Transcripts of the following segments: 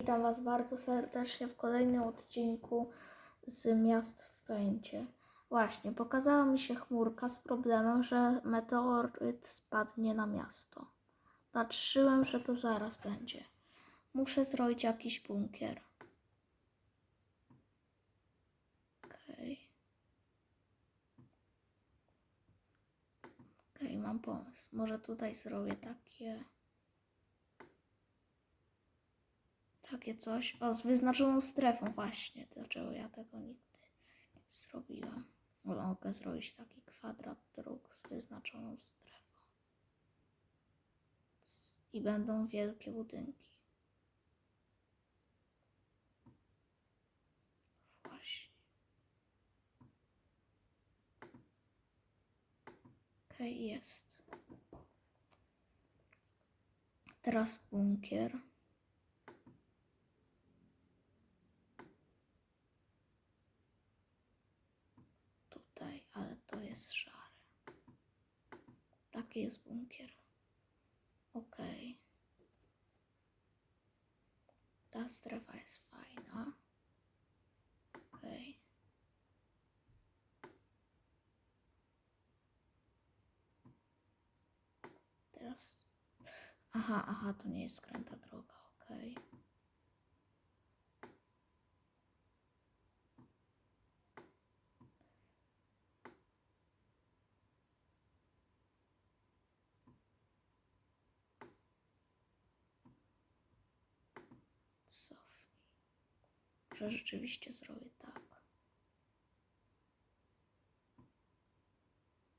Witam Was bardzo serdecznie w kolejnym odcinku z Miast w Pęcie. Właśnie, pokazała mi się chmurka z problemem, że meteoryt spadnie na miasto. Patrzyłem, że to zaraz będzie. Muszę zrobić jakiś bunkier. Okej. Okej, mam pomysł. Może tutaj zrobię takie... Takie coś. O, z wyznaczoną strefą właśnie. Dlaczego ja tego nigdy nie zrobiłam? Mogę zrobić taki kwadrat dróg z wyznaczoną strefą. I będą wielkie budynki. Właśnie. Okej, jest. Teraz bunkier. tutaj, ale to jest szare. Taki jest bunkier. Okej. Ta strefa jest fajna. Okej. Teraz. Aha, aha, to nie jest skręta droga, okej. Cofnij. Że rzeczywiście zrobię tak.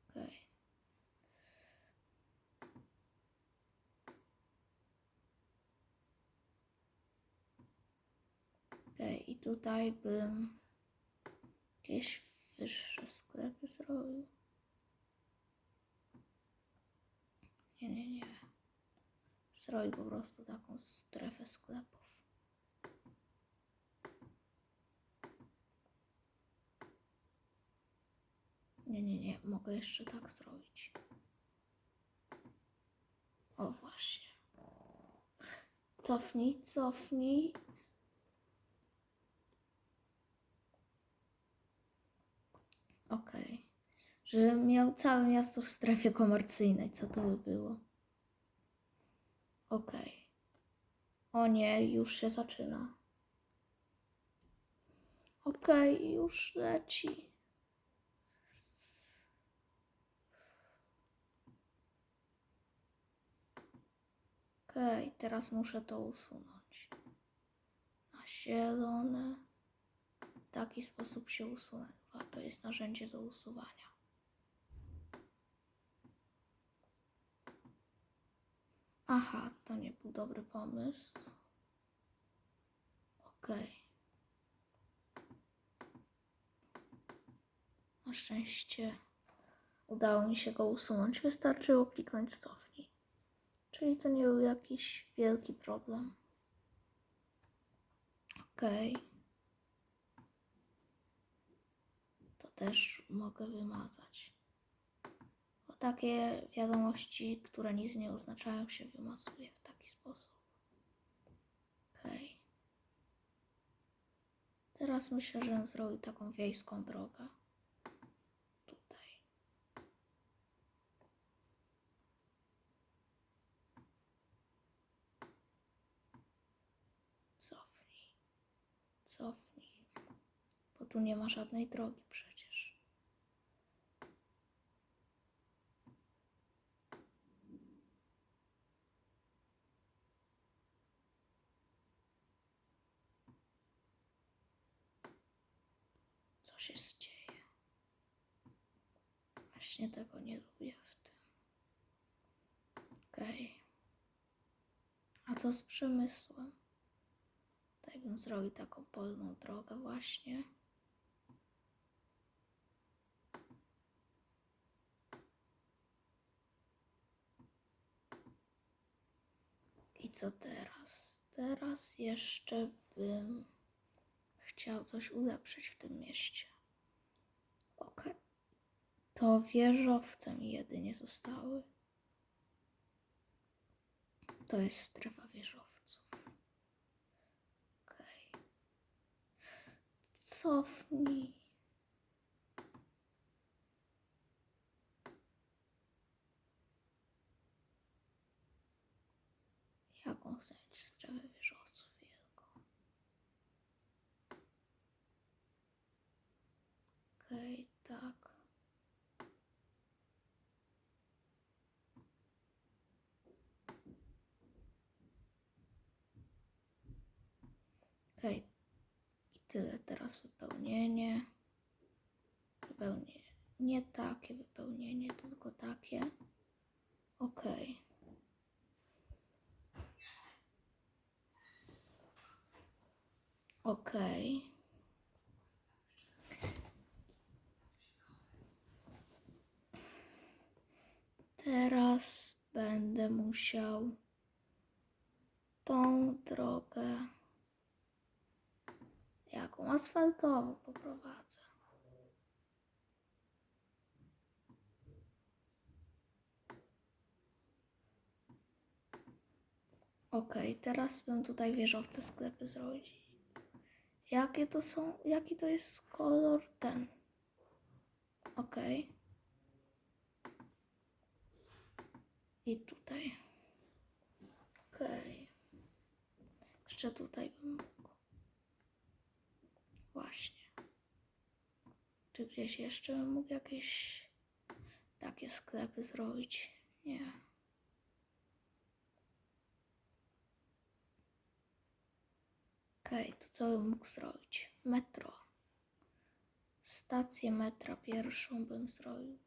Okej. Okej, i tutaj bym jakieś wyższe sklepy zrobił. Nie, nie, nie. Zrobił po prostu taką strefę sklepów. Nie, nie, nie. Mogę jeszcze tak zrobić. O, właśnie. Cofnij, cofnij. Okej. Żebym miał całe miasto w strefie komercyjnej. Co to by było? Okej. O nie, już się zaczyna. Okej, już leci. Okej, teraz muszę to usunąć. Na zielone. W taki sposób się usunęła. To jest narzędzie do usuwania. Aha, to nie był dobry pomysł. Okej. Na szczęście udało mi się go usunąć. Wystarczyło kliknąć cofnij. Czyli to nie był jakiś wielki problem. Okej. To też mogę wymazać. Bo takie wiadomości, które nic nie oznaczają, się wymazuje w taki sposób. Okej. Teraz myślę, że zrobił taką wiejską drogę. Tutaj. Cofnij. Cofnij. Bo tu nie ma żadnej drogi przecież. Co się dzieje? Właśnie tego nie lubię w tym. Okej. A co z przemysłem? Tutaj bym zrobił taką polną drogę właśnie. I co teraz? Teraz jeszcze bym chciał coś ulepszyć w tym mieście. Okej. To wieżowce mi jedynie zostały. To jest strefa wieżowców. Cofnij. Jaką chcę mieć strefę wieżowców wielką? Okej, tak. Okej. I tyle teraz wypełnienie. Wypełnienie. Nie takie wypełnienie, tylko takie. Okej. Okej. Teraz będę musiał tą drogę jaką asfaltową poprowadzę. Okej, teraz bym tutaj wieżowce sklepy zrobić. Jakie to są, jaki to jest kolor ten? Okej. I tutaj. Okej. Jeszcze tutaj bym. Właśnie. Czy gdzieś jeszcze bym mógł jakieś takie sklepy zrobić? Nie. Okej, to co bym mógł zrobić? Metro. Stację metra pierwszą bym zrobił.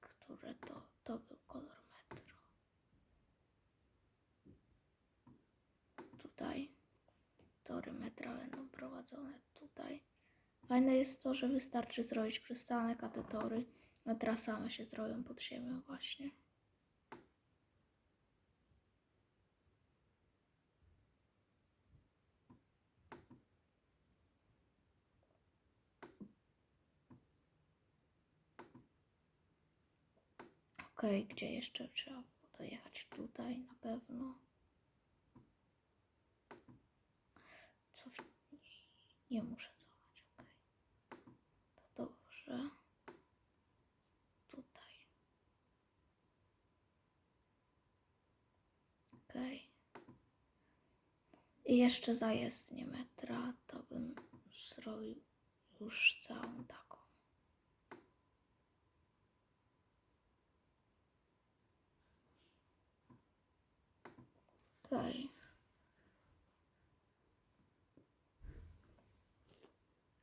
Które to? To był kolor metro. Tutaj. Tory metra będą prowadzone tutaj. Fajne jest to, że wystarczy zrobić przystanek, a te tory metra same się zrobią pod ziemią właśnie. Okej, gdzie jeszcze trzeba było dojechać? Tutaj na pewno. Cofnij. Nie muszę cofać, okej. To dobrze. Tutaj. Okej. I jeszcze zajezdnię metra, to bym zrobił już całą taką. Okej.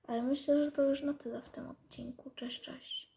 Ale myślę, że to już na tyle w tym odcinku. Cześć, cześć.